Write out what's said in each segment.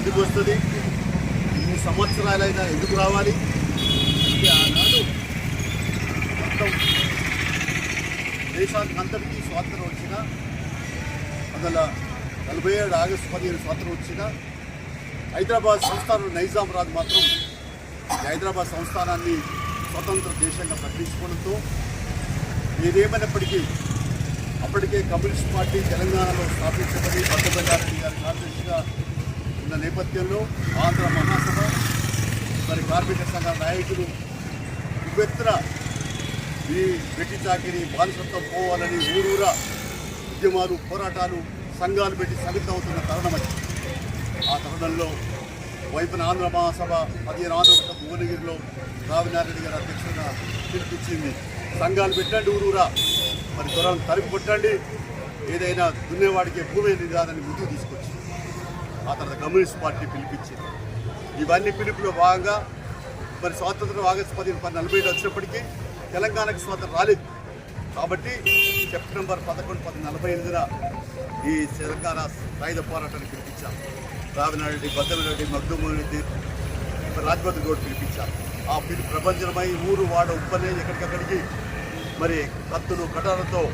ఎందుకు వస్తుంది? ఇన్ని సంవత్సరాలైనా ఎందుకు రావాలి? అంటే ఆనాడు మొత్తం దేశానికి అందరికీ స్వాతంత్రం వచ్చిన వందల నలభై ఏడు ఆగస్టు పదిహేను స్వాతంత్రం వచ్చిన హైదరాబాద్ సంస్థానం నైజాం రాజు మాత్రం హైదరాబాద్ సంస్థానాన్ని స్వతంత్ర దేశంగా ప్రకటించుకోవడంతో ఏదేమైనప్పటికీ అప్పటికే కమ్యూనిస్ట్ పార్టీ తెలంగాణలో స్థాపించబడి భద్రప్రకారెడ్డి గారి కార్యదర్శిగా ఉన్న నేపథ్యంలో ఆంధ్ర మహాసభ మరి కార్మిక సంఘ నాయకులు ఉపెత్తున ఈ వెట్టి చాకిరి బానిసత్వం పోవాలని ఊరూరా ఉద్యమాలు పోరాటాలు సంఘాలు పెట్టి సమితమవుతున్న తరుణం అది. ఆ తరుణంలో వైపున ఆంధ్ర మహాసభ పదిహేను ఆంధ్రప్రదేశ్ భువనగిరిలో రావినారెడ్డి గారి అధ్యక్షతన పిలిపించింది సంఘాలు పెట్టండి ఊరూరా. మరి దొరలను తరిమి కొట్టండి. ఏదైనా దున్నేవాడికి భూమి నిదానాన్ని ముందుకు తీసుకొచ్చింది ఆ తర్వాత కమ్యూనిస్ట్ పార్టీ పిలిపించింది. ఇవన్నీ పిలుపులో భాగంగా మరి స్వాతంత్రం ఆగస్టు పదిహేను పది నలభై ఏడు వచ్చినప్పటికీ తెలంగాణకు స్వాతంత్రం రాలేదు. కాబట్టి సెప్టెంబర్ పదకొండు పది నలభై ఎనిమిదిన ఈ తెలంగాణ సాయుధ పోరాటాన్ని పిలిపించాం రావినారెడ్డి బద్దమిరెడ్డి మగ్దుమోహన్ రెడ్డి రాజ్భద్ర గౌడ్ పిలిపించారు. ఆ పిలుపు ప్రపంచమై ఊరు వాడ ఉప్పనే ఎక్కడికక్కడికి మరి కత్తులు కటాలతో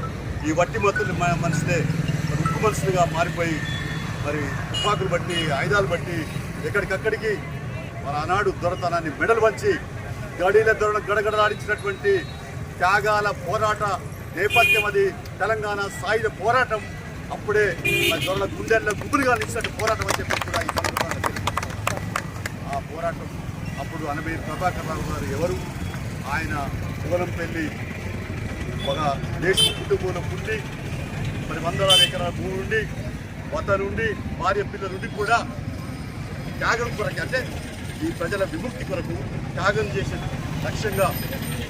ఈ వట్టి మత్తులు మ- మనిషినే మనుషులుగా మారిపోయి మరి తుపాకులు బట్టి ఆయుధాలు బట్టి ఎక్కడికక్కడికి మన ఆనాడు దొరతనాన్ని మెడలు వంచి గడిల దొరణ గడగడలాడించినటువంటి త్యాగాల పోరాట నేపథ్యం అది. తెలంగాణ సాయుధ పోరాటం అప్పుడే మన దొరల గుండెల్లో గుబులుగా నిలిచినట్టు పోరాటం అని చెప్పి కూడా ఈ సందర్భంగా ఆ పోరాటం అప్పుడు అనబీర్ ప్రభాకర్ రావు గారు ఎవరు? ఆయన పెళ్ళి ఒక దేశం కుటుంబంలో పుట్టి మరి వందల ఎకరాల భూమి ఉండి వద్ద నుండి భార్య పిల్లల నుండి కూడా త్యాగం కొరకు అంటే ఈ ప్రజల విముక్తి కొరకు త్యాగం చేసే లక్ష్యంగా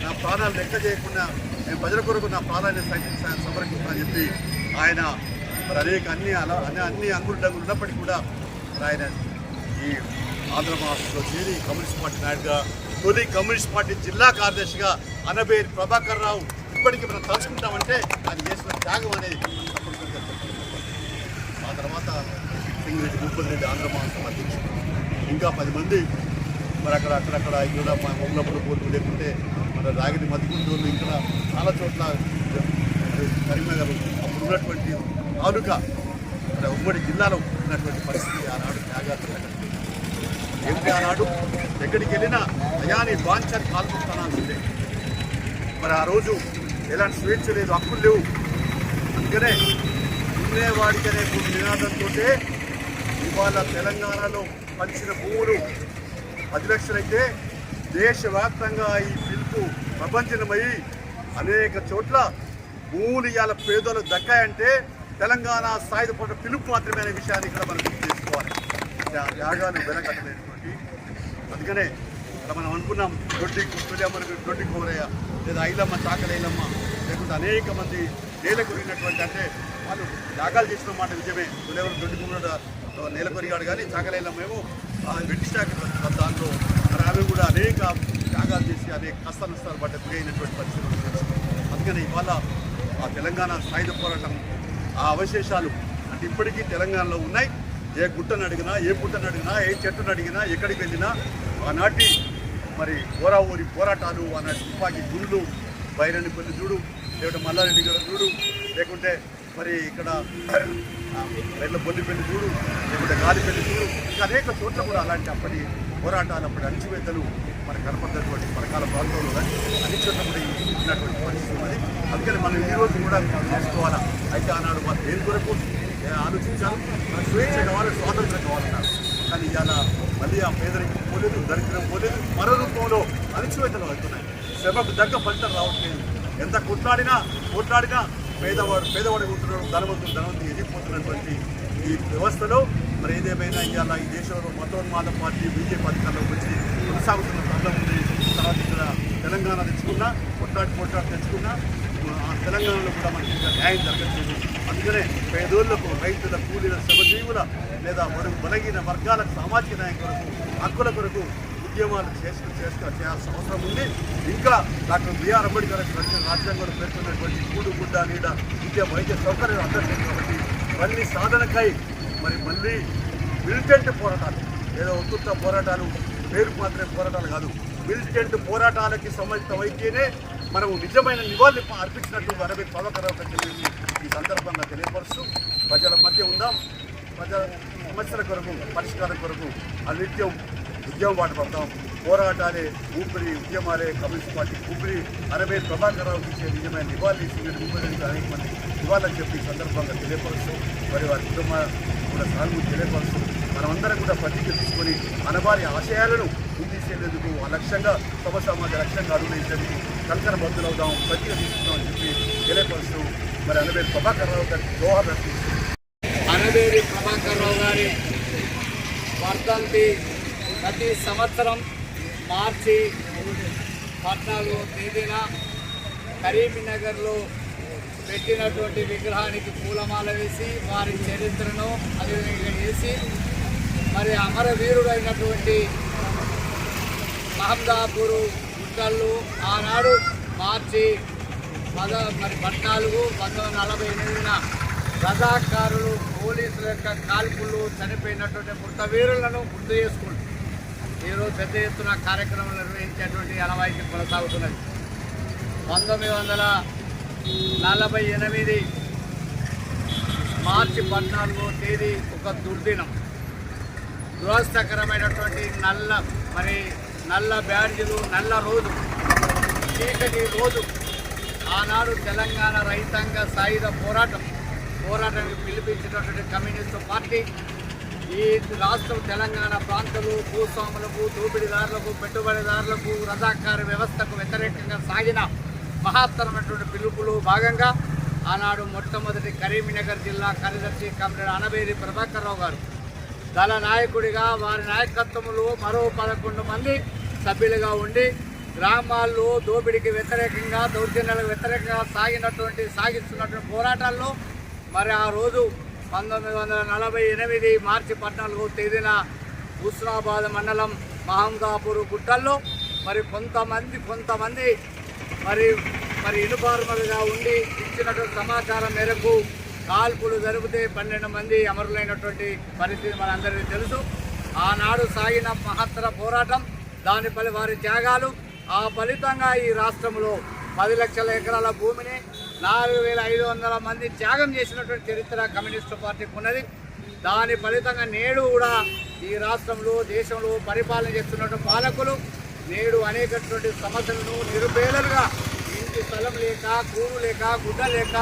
నా ప్రాణాలు లెక్క చేయకుండా నేను ప్రజల కొరకు నా ప్రాణాన్ని సైతం సమర్పిస్తానని చెప్పి ఆయన మరి అనేక అన్ని అలా అన్ని అన్ని అంగులు డంగులు ఉన్నప్పటికీ కూడా ఆయన ఈ ఆంధ్ర మహారాష్ట్రలో చేరి కమ్యూనిస్ట్ పార్టీ నాయుడుగా తొలి కమ్యూనిస్ట్ పార్టీ జిల్లా కార్యదర్శిగా అనబేరి ప్రభాకర్ రావు ఇప్పటికీ మనం తలుచుకుంటామంటే ఆయన చేసిన త్యాగం అనేది తప్పనిసరిగా తెలుసుకోవాలి. ఆ తర్వాత సింగిరెడ్డి భూపతి రెడ్డి ఆంధ్ర మహాసభ అధ్యక్షుడు. ఇంకా పది మంది మరి అక్కడ అక్కడక్కడ ఇక్కడ మా మొగలప్పుడు పోటీ లేకుంటే మన రాగిడి మధ్యకుంటూరు ఇక్కడ చాలా చోట్ల కరీంనగర్ అప్పుడు ఉన్నటువంటి తాలూకా మరి ఉమ్మడి జిల్లాలో ఉన్నటువంటి పరిస్థితి ఆనాడు త్యాగాలు ప్రకటించింది. ఏమిటి ఆనాడు? ఎక్కడికి వెళ్ళినా అయాని వాంఛని పాల్గొంటానాల్సిందే మరి ఆ రోజు ఎలాంటి స్వేచ్ఛ లేదు హక్కులు లేవు. అందుకనే ఉండేవాడికి అనే నినాదంతో ఇవాళ తెలంగాణలో పంచిన భూములు పది లక్షలైతే దేశవ్యాప్తంగా ఈ పిలుపు ప్రపంచమై అనేక చోట్ల భూములు ఇవాళ పేదలకు దక్కాయంటే తెలంగాణ సాయుధ పోరాట పిలుపు మాత్రమే అనే విషయాన్ని ఇక్కడ మనం తెలుసుకోవాలి యాగాలు త్యా- వెనకట్టలేనటువంటి అందుకనే ఇక్కడ మనం అనుకున్నాం దొడ్డి తొలియమ్మని దొడ్డి కోరయ్య లేదా ఐలమ్మ చాకలైలమ్మ లేకుంటే అనేక మంది నేల గురినటువంటి అంటే వాళ్ళు యాగాలు చేసిన మాట నిజమే. తొలియవరు దొడ్డి కుమ్మడు నెలకొరిగాడు కానీ చాకలైన మేము ఆ వెట్టి దాంట్లో మరి కూడా అనేక త్యాగాలు చేసి అనేక కష్ట నష్టాలు పడ్డ గురి పరిస్థితులు అందుకని ఇవాళ ఆ తెలంగాణ సాయుధ పోరాటం ఆ అవశేషాలు అంటే ఇప్పటికీ తెలంగాణలో ఉన్నాయి. ఏ గుట్టను అడిగినా ఏ పుట్టను అడిగినా ఏ చెట్టును అడిగినా ఎక్కడికి వెళ్ళినా ఆనాటి మరి ఓరా ఊరి పోరాటాలు ఆనాటి తుపాకీ గుళ్ళు బైరని పల్లి చూడు లేకుంటే మల్లారెడ్డి గారు చూడు లేకుంటే మరి ఇక్కడ ఆ, వెళ్ళ చూడు లేకుంటే గాలిపెల్లి చూడు ఇంకా అనేక చోట్ల కూడా అలాంటి అప్పటి పోరాటాలు అప్పటి అణచివేతలు మన కనపడినటువంటి పరకాల ప్రాంతంలో అన్ని చోట్ల కూడా ఉన్నటువంటి పరిస్థితి ఉన్నది. అందుకని మనం ఈ రోజు కూడా తెలుసుకోవాలా అయితే ఆనాడు వాళ్ళు దేని కొరకు? ఆలోచించాలి? మన స్వేచ్ఛ కావాలి స్వాతంత్రం కావాలన్నారు. కానీ ఇవాళ మళ్ళీ ఆ పేదరికం పోలేదు దరిద్రం పోలేదు మరో రూపంలో అణచివేతలు అవుతున్నాయి. శ్రమకు దగ్గ ఫలితం రావట్లేదు. ఎంత కొట్లాడినా కొట్లాడినా పేదవాడు పేదవాడు ఉంటున్నాడు ధనవంతుడు ధనవంతుడు ఎదిగిపోతున్నటువంటి ఈ వ్యవస్థలో మరి ఏదేమైనా ఇవాళ ఈ దేశంలో మతోన్మాద పార్టీ బీజేపీ అధికారంలోకి వచ్చి కొనసాగుతున్న ప్రాబ్లం ఉంది. తర్వాత ఇక్కడ తెలంగాణ తెచ్చుకున్నా కొట్లాడి కొట్లాడి తెచ్చుకున్నా ఆ తెలంగాణలో కూడా మనకి న్యాయం జరగట్లేదు. అందుకనే పేదోళ్ళకు రైతుల కూలీల శ్రమజీవుల లేదా బడుగు బలహీన వర్గాలకు సామాజిక న్యాయం కొరకు హక్కుల కొరకు ఉద్యమాలు చేసిన చేస్తా చేయాల్సిన అవసరం ఉంది. ఇంకా డాక్టర్ బిఆర్ అంబేద్కర్ రచించిన రాజ్యాంగంలో పేర్కొన్నటువంటి కూడు గుడ్డ నీడ విద్య వైద్య సౌకర్యాలు అందరికీ కాబట్టి మళ్ళీ సాధనకై మరి మళ్ళీ మిలిటెంట్ పోరాటాలు ఏదో ఉత్తుత్త పోరాటాలు పేరుకు మాత్రమే పోరాటాలు కాదు మిలిటెంట్ పోరాటాలకి సంబంధితమైతేనే మనము నిజమైన నివాళి అర్పించినట్టు అరవై పదకరావు తెలియదు ఈ సందర్భంగా తెలియపరుస్తూ ప్రజల మధ్య ఉందాం. ప్రజల సమస్యల కొరకు పరిష్కారం కొరకు అనిత్యం ఉద్యమం బాట పడతాం పోరాటాలే ఊపిరి ఉద్యమాలే కమ్యూనిస్ట్ పార్టీ ఊపిరి. అరవై ప్రభాకరరావుకి ఇచ్చే నిజమైన నివాళి ఇచ్చి ఊపిరి అనేక మంది నివాళులు చెప్పి సందర్భంగా తెలియపరుస్తూ మరి వారి కుటుంబ కూడా సానుభూతి తెలియపరుస్తూ మనమందరం కూడా పత్రిక తీసుకొని మన వారి ఆశయాలను ముందుసేందుకు ఆ లక్ష్యంగా సమ సమాజ లక్ష్యంగా అడుగునేందుకు కంకర బద్దులవుదాం పత్రిక తీసుకుందాం అని చెప్పి తెలియపరుస్తూ మరి అనబేరు ప్రభాకర్ రావు గారికి జోహార్ అర్పిస్తూ అనవేరి ప్రభాకర్ రావు గారి వర్ధంతి ప్రతి సంవత్సరం మార్చి పద్నాలుగో తేదీన కరీంనగర్లో పెట్టినటువంటి విగ్రహానికి పూలమాల వేసి వారి చరిత్రను అదేవిధంగా చేసి మరి అమరవీరుడైనటువంటి మహమ్దాపూరు గుట్టలు ఆనాడు మార్చి పద మరి పద్నాలుగు పంతొమ్మిది నలభై ఎనిమిదిన రజాకారులు పోలీసుల యొక్క కాల్పులు చనిపోయినటువంటి మృతవీరులను గుర్తు చేసుకుంటారు. ఈరోజు పెద్ద ఎత్తున కార్యక్రమం నిర్వహించేటువంటి అనవాయితీ కొనసాగుతున్నది. పంతొమ్మిది వందల నలభై ఎనిమిది మార్చి పద్నాలుగో తేదీ ఒక దుర్దినం. దురస్థకరమైనటువంటి నల్ల మరి నల్ల బ్యాడ్జీలు నల్ల రోజు చీకటి రోజు ఆనాడు తెలంగాణ రైతాంగ సాయుధ పోరాటం పోరాటానికి పిలిపించినటువంటి కమ్యూనిస్టు పార్టీ ఈ రాష్ట్రం తెలంగాణ ప్రాంతాలు భూస్వాములకు దోపిడీదారులకు పెట్టుబడిదారులకు రజాకారు వ్యవస్థకు వ్యతిరేకంగా సాగిన మహత్తరమైనటువంటి పిలుపులో భాగంగా ఆనాడు మొట్టమొదటి కరీంనగర్ జిల్లా కార్యదర్శి కమ్రేడ్ అనబేరి ప్రభాకర్రావు గారు దళ నాయకుడిగా వారి నాయకత్వంలో మరో పదకొండు మంది సభ్యులుగా ఉండి గ్రామాల్లో దోపిడీకి వ్యతిరేకంగా దౌర్జన్యాలకు వ్యతిరేకంగా సాగినటువంటి సాగిస్తున్నటువంటి పోరాటాల్లో మరి ఆ రోజు పంతొమ్మిది వందల నలభై ఎనిమిది మార్చి పద్నాలుగో తేదీన హుస్నాబాద్ మండలం మహంగాపూర్ గుట్టల్లో మరి కొంతమంది కొంతమంది మరి మరి ఇనుపార్మలుగా ఉండి ఇచ్చినటువంటి సమాచారం మేరకు కాల్పులు జరిపితే పన్నెండు మంది అమరులైనటువంటి పరిస్థితి మనందరికీ తెలుసు. ఆనాడు సాగిన మహత్తర పోరాటం దాని పలి వారి త్యాగాలు ఆ ఫలితంగా ఈ రాష్ట్రంలో పది లక్షల ఎకరాల భూమిని నాలుగు వేల ఐదు వందల మంది త్యాగం చేసినటువంటి చరిత్ర కమ్యూనిస్టు పార్టీకి ఉన్నది. దాని ఫలితంగా నేడు కూడా ఈ రాష్ట్రంలో దేశంలో పరిపాలన చేస్తున్నటువంటి పాలకులు నేడు అనేకటువంటి సమస్యలను నిరుపేదలుగా ఇంటి స్థలం లేక కూరు లేక గుడ్డ లేక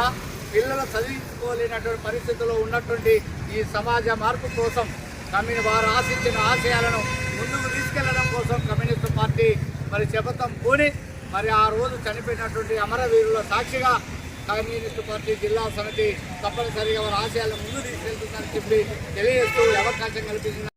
పిల్లలు చదివించుకోలేనటువంటి పరిస్థితుల్లో ఉన్నటువంటి ఈ సమాజ మార్పు కోసం కమ్యూని వారు ఆశించిన ఆశయాలను ముందుకు తీసుకెళ్ళడం కోసం కమ్యూనిస్టు పార్టీ మరి శపథం పూని మరి ఆ రోజు చనిపోయినటువంటి అమరవీరుల సాక్షిగా కమ్యూనిస్టు పార్టీ జిల్లా సమితి తప్పనిసరిగా వారి ఆశయాలను ముందు తీసుకెళ్తుందని చెప్పి తెలియజేస్తూ అవకాశం కల్పించిన